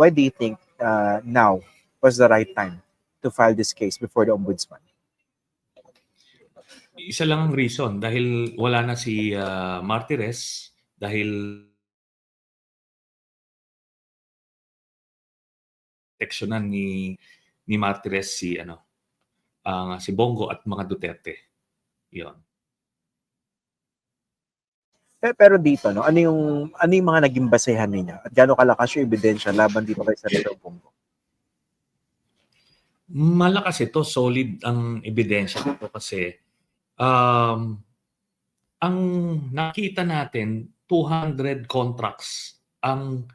why do you think uh, now was the right time to file this case before the ombudsman? Isa lang ang reason dahil wala na si ah, Martires dahil proteksyonan ni ni Martires si ano ang si Bongo at mga Duterte. 'Yon. Pe- Pero dito, no, ano yung, ano yung mga naging basehan ninyo? At gaano kalakas yung ebidensya laban dito kay Senator Bongo? Malakas ito, solid ang ebidensya nito kasi um, ang nakita natin 200 contracts ang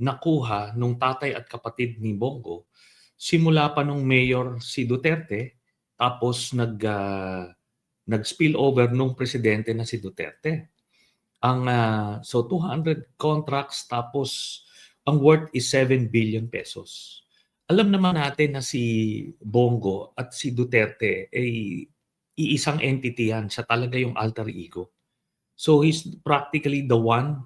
nakuha nung tatay at kapatid ni Bongo simula pa nung mayor si Duterte tapos nag ah, nag-spill over nung presidente na si Duterte. Ang ah, so 200 contracts tapos ang worth is 7 billion pesos alam naman natin na si Bongo at si Duterte ay iisang entity yan. Siya talaga yung alter ego. So he's practically the one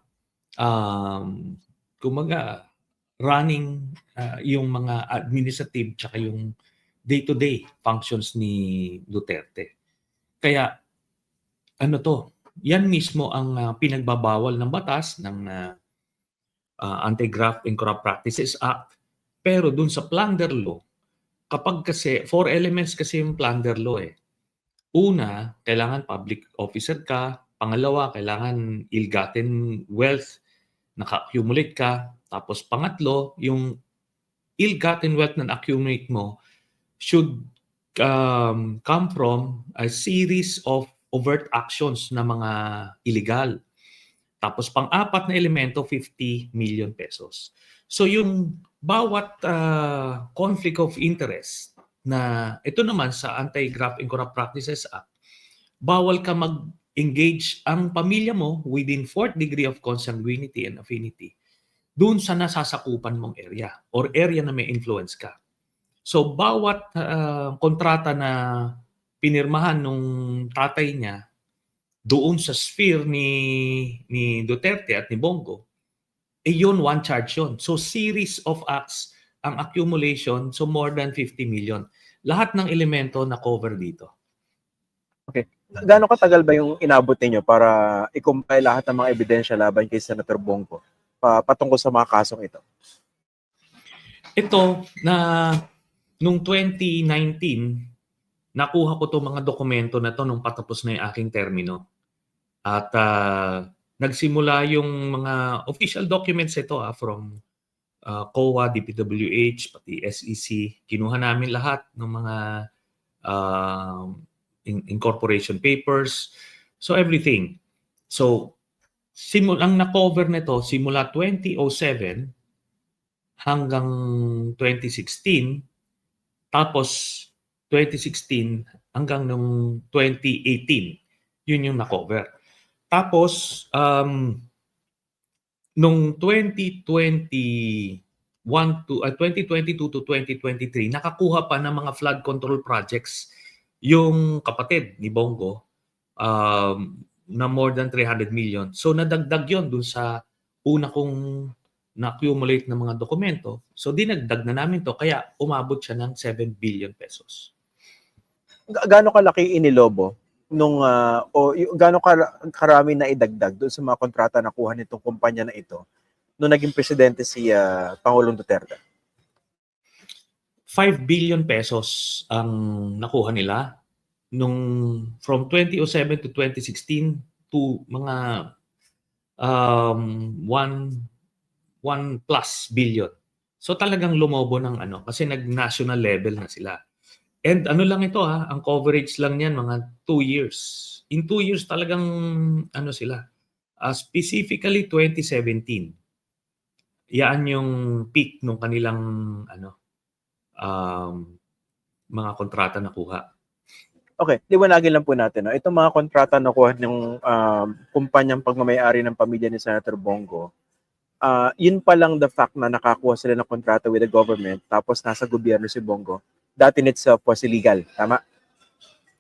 um, kumaga running uh, yung mga administrative tsaka yung day-to-day functions ni Duterte. Kaya ano to, yan mismo ang uh, pinagbabawal ng batas ng uh, uh, Anti-Graft and Corrupt Practices Act pero dun sa plunder law, kapag kasi, four elements kasi yung plunder law eh. Una, kailangan public officer ka. Pangalawa, kailangan ill-gotten wealth, naka-accumulate ka. Tapos pangatlo, yung ill-gotten wealth na accumulate mo should um, come from a series of overt actions na mga illegal. Tapos pang-apat na elemento, 50 million pesos. So yung bawat ah, conflict of interest na ito naman sa Anti-Graft and Corrupt Practices Act, bawal ka mag-engage ang pamilya mo within fourth degree of consanguinity and affinity doon sa nasasakupan mong area or area na may influence ka. So bawat ah, kontrata na pinirmahan nung tatay niya doon sa sphere ni ni Duterte at ni Bongo, eh yun, one charge yun. So series of acts ang accumulation, so more than 50 million. Lahat ng elemento na cover dito. Gaano katagal ba yung inabot ninyo para i-compile lahat ng mga ebidensya laban kay Senator Bongo pa patungkol sa mga kasong ito? Ito na nung 2019, nakuha ko to mga dokumento na to nung patapos na yung aking termino. At ah, nagsimula yung mga official documents ito ah, from ah, COA, DPWH, pati SEC. Kinuha namin lahat ng mga um, in- incorporation papers. So everything. So simul ang na-cover nito simula 2007 hanggang 2016 tapos 2016 hanggang nung 2018 yun yung na-cover. Tapos um nung 2021 to uh, 2022 to 2023 nakakuha pa ng mga flood control projects yung kapatid ni Bongo um, na more than 300 million. So nadagdag yon dun sa una kong na-accumulate ng mga dokumento. So dinagdag na namin to kaya umabot siya ng 7 billion pesos. Ga- Gaano kalaki inilobo nung ah, o gaano kara- karami na idagdag doon sa mga kontrata na kuha nitong kumpanya na ito nung naging presidente si ah, Pangulong Duterte? 5 billion pesos ang nakuha nila nung from 2007 to 2016 to mga um 1 1 plus billion. So talagang lumobo ng ano kasi nag-national level na sila. And ano lang ito ha, ang coverage lang niyan mga 2 years. In 2 years talagang ano sila. Ah, specifically 2017. Yan yung peak nung kanilang ano um, mga kontrata na kuha. Okay, liwanagin lang po natin. No? Itong mga kontrata na kuha ng um, kumpanyang pagmamayari ng pamilya ni Senator Bongo, ah yun pa lang the fact na nakakuha sila ng kontrata with the government tapos nasa gobyerno si Bongo, that in itself was illegal. Tama?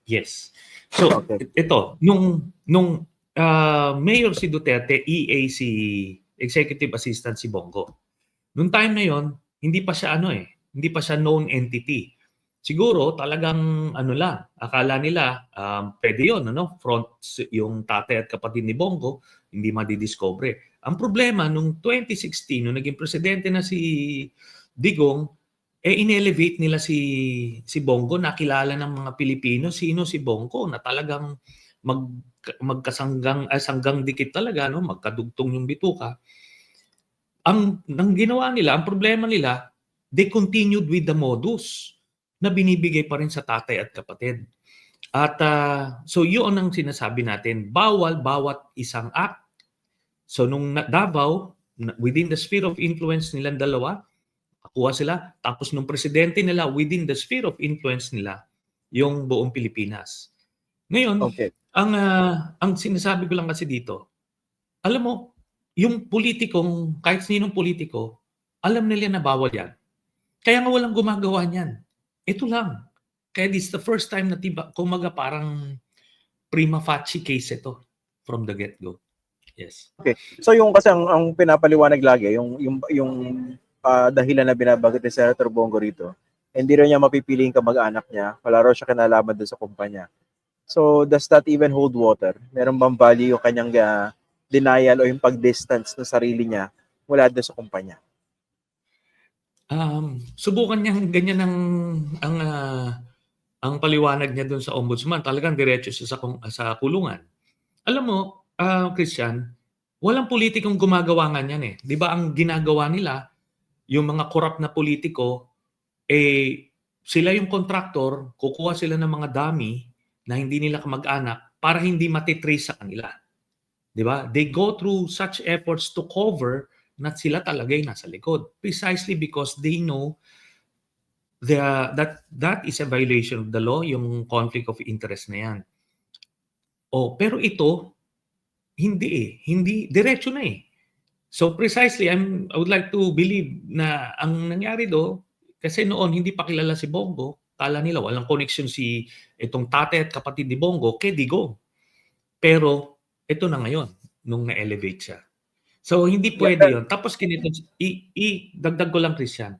Yes. So Okay. it- ito nung nung ah, mayor si Duterte, EA si executive assistant si Bongo. Noong time na yon, hindi pa siya ano eh, hindi pa siya known entity. Siguro talagang ano lang, akala nila um, pwede yun, ano? front yung tatay at kapatid ni Bongo, hindi madidiscover. Ang problema, nung 2016, nung naging presidente na si Digong, eh inelevate nila si si Bongo, nakilala ng mga Pilipino sino si Bongo na talagang mag magkasanggang ay sanggang dikit talaga no, magkadugtong yung bituka. Ang nang ginawa nila, ang problema nila, they continued with the modus na binibigay pa rin sa tatay at kapatid. At ah, so yun ang sinasabi natin, bawal bawat isang act. So nung Davao, within the sphere of influence nilang dalawa, kakuha sila. Tapos nung presidente nila, within the sphere of influence nila, yung buong Pilipinas. Ngayon, Okay. ang ah, ang sinasabi ko lang kasi dito, alam mo, yung politikong, kahit sinong politiko, alam nila na bawal yan. Kaya nga walang gumagawa niyan. Ito lang. Kaya this is the first time na tiba, kumaga parang prima facie case ito from the get-go. Yes. So yung kasi ang, ang pinapaliwanag lagi, yung yung yung ah, dahilan na binabanggit ni Senator Bongo rito, hindi rin niya mapipiling kamag-anak niya, wala raw siya kinalaman doon sa kumpanya. So does that even hold water? Meron bang value yung kanyang ah, denial o yung pag-distance ng sarili niya mula doon sa kumpanya? Um, subukan niyang ganyan ang ang ah, ang paliwanag niya doon sa ombudsman. Talagang diretso siya sa sa kulungan. Alam mo, ah, Christian, walang politikong gumagawa nga niyan eh. 'Di ba ang ginagawa nila yung mga korap na politiko eh sila yung kontraktor, kukuha sila ng mga dummy na hindi nila kamag-anak para hindi matitrace sa kanila. 'Di ba? They go through such efforts to cover na sila talaga yung nasa likod. Precisely because they know the, that that is a violation of the law, yung conflict of interest na yan. Oh, pero ito, hindi eh. Hindi, diretso na eh. So precisely, I'm, I would like to believe na ang nangyari do, kasi noon hindi pa kilala si Bongo, kala nila walang connection si itong tatay at kapatid ni Bongo kay Digong. Pero ito na ngayon, nung na-elevate siya. So hindi pwede Yeah, yon. Tapos kinito, i, i, dagdag ko lang Christian.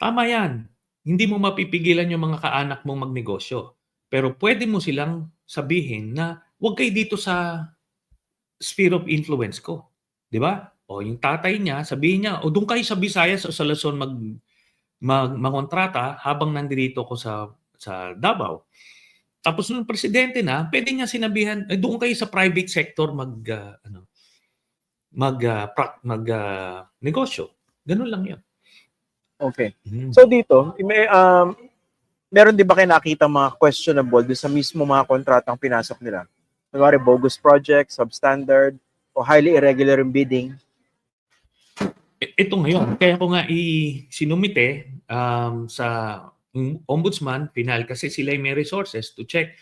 Tama yan. Hindi mo mapipigilan yung mga kaanak mong magnegosyo. Pero pwede mo silang sabihin na huwag kayo dito sa sphere of influence ko. Di ba? O yung tatay niya, sabihin niya, o doon kayo sa Visayas o sa Luzon mag, mag, mangontrata habang nandito ko sa, sa Davao. Tapos nung presidente na, pwede niya sinabihan, eh, doon kayo sa private sector mag, ah, ano, mag, ah, pra- mag ah, negosyo. Ganun lang yun. Okay. Mm. So dito, may um meron din ba kayo nakita mga questionable doon sa mismo mga kontratang pinasok nila? Kunwari, bogus project, substandard, o highly irregular in bidding. Ito ngayon, kaya ko nga i-sinumite um, sa ombudsman, final, kasi sila yung may resources to check.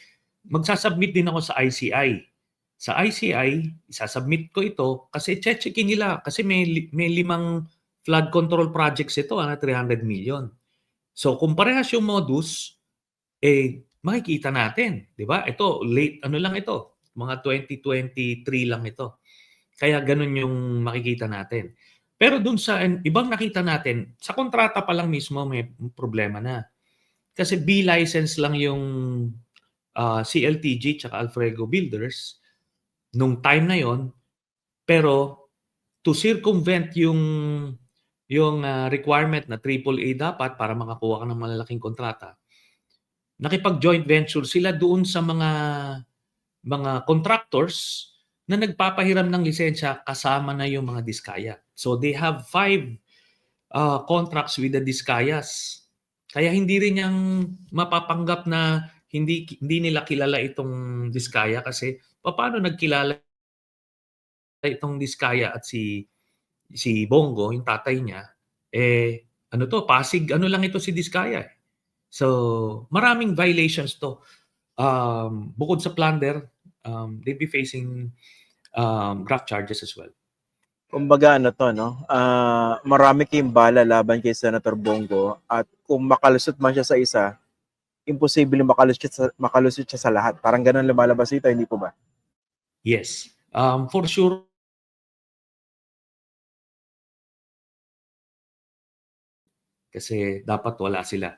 Magsasubmit din ako sa ICI. Sa ICI, isasubmit ko ito kasi checkin nila kasi may, may limang flood control projects ito ah, na 300 million. So kung parehas yung modus, eh makikita natin, 'di ba? Ito late ano lang ito, mga 2023 lang ito. Kaya ganun yung makikita natin. Pero dun sa ibang nakita natin, sa kontrata pa lang mismo may problema na. Kasi B license lang yung ah, CLTG tsaka Alfrego Builders nung time na yon. Pero to circumvent yung yung ah, requirement na AAA dapat para makakuha ka ng malalaking kontrata. Nakipag-joint venture sila doon sa mga mga contractors na nagpapahiram ng lisensya kasama na yung mga diskaya. So they have five uh, contracts with the diskayas. Kaya hindi rin yang mapapanggap na hindi hindi nila kilala itong diskaya kasi paano nagkilala itong diskaya at si si Bongo, yung tatay niya, eh ano to, Pasig, ano lang ito si Diskaya. eh. So, maraming violations to. Um, bukod sa plunder, um, they'd be facing um, graft charges as well. Kumbaga ano to, no? Ah, marami kayong bala laban kay Senator Bongo at kung makalusot man siya sa isa, imposible makalusot sa, makalusot siya sa lahat. Parang ganun lumalabas dito, hindi po ba? Yes. Um, for sure, Kasi dapat wala sila.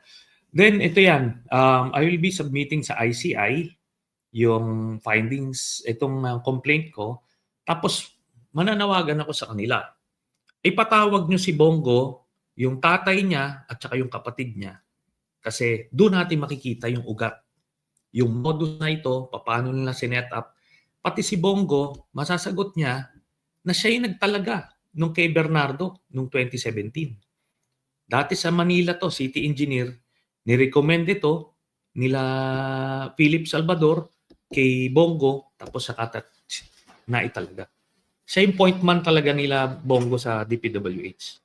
Then, ito yan. Um, I will be submitting sa ICI yung findings, itong uh, complaint ko. Tapos, mananawagan ako sa kanila. Ipatawag nyo si Bongo, yung tatay niya at saka yung kapatid niya. Kasi doon natin makikita yung ugat. Yung modus na ito, paano nila sinet up. Pati si Bongo, masasagot niya na siya yung nagtalaga nung kay Bernardo nung 2017. Dati sa Manila to, city engineer, nirecommend ito nila Philip Salvador kay Bongo tapos sa katat na italaga. Yung point man talaga nila Bongo sa DPWH.